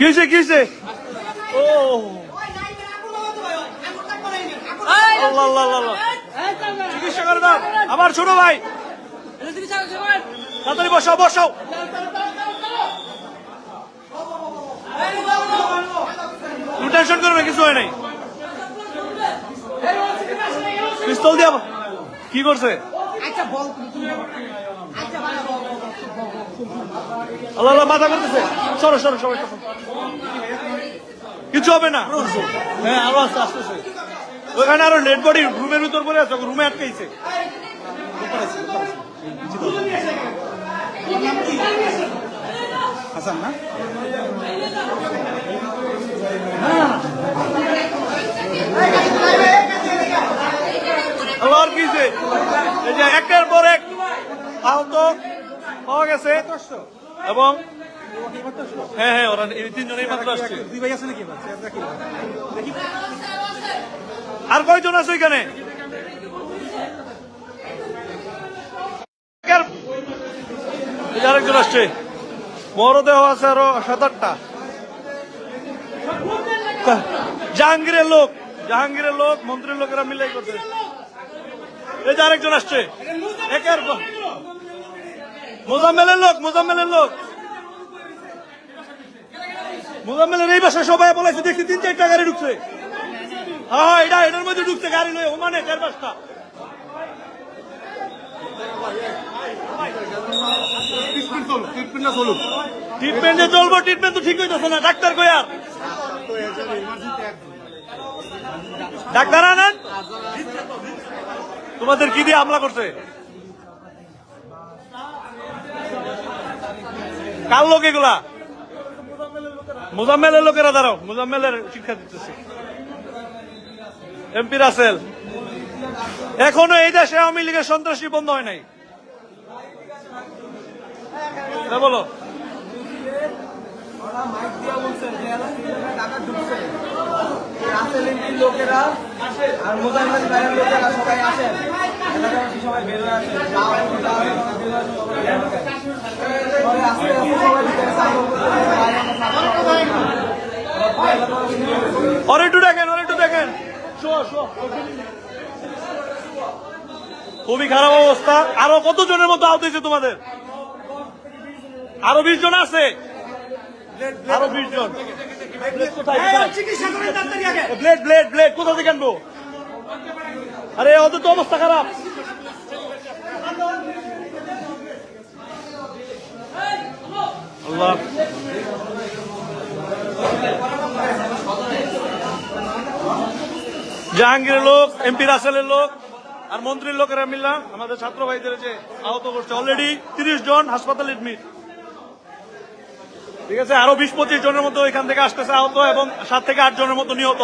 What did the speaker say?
কি হয়েছে কি হয়েছে ও আল্লাহ আল্লাহ আল্লাহ আল্লাহ। চিকিৎসা করে দাও আমার ছোট ভাই। তাড়াতাড়ি বসাও বসাও। টেনশন করবে কিছু হয় নাই। পিস্তল দিয়া কি করছে? আল্লাহ আল্লাহ মাথা করতেছে। সরো সরো সবাই। কিছু হবে না। হ্যাঁ আরও আস্তে আস্তে আস্তে। ওখানে আরও ডেড বডি রুমের ভিতর পড়ে আছে রুমে আটকাইছে। হাসান না? আল্লাহর কি যে একের পর এক আহত। পাওয়া গেছে। এবং হ্যাঁ হ্যাঁ ওরা এই তিনজনেই মাত্র আসছে। দুই ভাই আছে নাকি? আর কয়জন আছে এখানে আরেকজন আসছে। মরদেহ আছে আরও সাত আটটা জাহাঙ্গীরের লোক। জাহাঙ্গীরের লোক মন্ত্রীর লোকেরা মিলাই করছে। এই যে আরেকজন আসছে। একের মোজাম্মেলের লোক মোজাম্মেলের লোক। মোজাম্মেলের এই বাসায় সবাই বলেছে, দেখছি তিন, চারটা গাড়ি ঢুকছে। হ্যাঁ এটা, এটার মধ্যে ঢুকছে গাড়ি লয়ে, ওমানে, চার, পাঁচটা। ট্রিটমেন্টে চলবো ট্রিটমেন্ট তো ঠিক হইতেছে না, ডাক্তার কই ডাক্তার তোমাদের কি দিয়ে হামলা করছে? কার লোক এগুলা? মোজাম্মেলের লোকেরা, দাঁড়াও, মোজাম্মেলের শিক্ষা দিতেছে। এমপি রাসেল, এখনও এই দেশে আওয়ামী লীগের সন্ত্রাসী বন্ধ হয় নাই। বলো। ওরা মাইক দিয়ে বলছে যে এলাকায় টাকা ঢুকছে রাসেল এমপির লোকেরা আর মোজাম্মেল ভাইয়ের লোকেরা সবাই আসেন এলাকাবাসী সবাই বের হয়ে আসেন যাও, যাও, বের হয়ে আসেন, সবাই এলাকায়। পরে আস্তে আস্তে সবাই ভিতরে সার্ভ করতে করতে বাইরে আমরা সার্ভ করতে করতে এলাকাবাসী নিয়ে আর একটু দেখেন আর একটু দেখেন। খুবই খারাপ অবস্থা। আরও কতজনের মতো আহত হয়েছে তোমাদের? আরও বিশ জন আছে? আরও বিশ জন। ব্লেড ব্লেড ব্লেড কোথা থেকে আনব? আরে ওদের তো অবস্থা খারাপ। আল্লাহ। জাহাঙ্গীরের লোক, এমপি রাসেলের লোক আর মন্ত্রীর লোকেরা মিললাম। আমাদের ছাত্র ভাইদের যে আহত করছে। অলরেডি তিরিশ জন হাসপাতালে এডমিট ঠিক আছে? আরও বিশ পঁচিশ জনের মতো এখান থেকে আসতেছে আহত এবং সাত থেকে আট জনের মতো নিহত।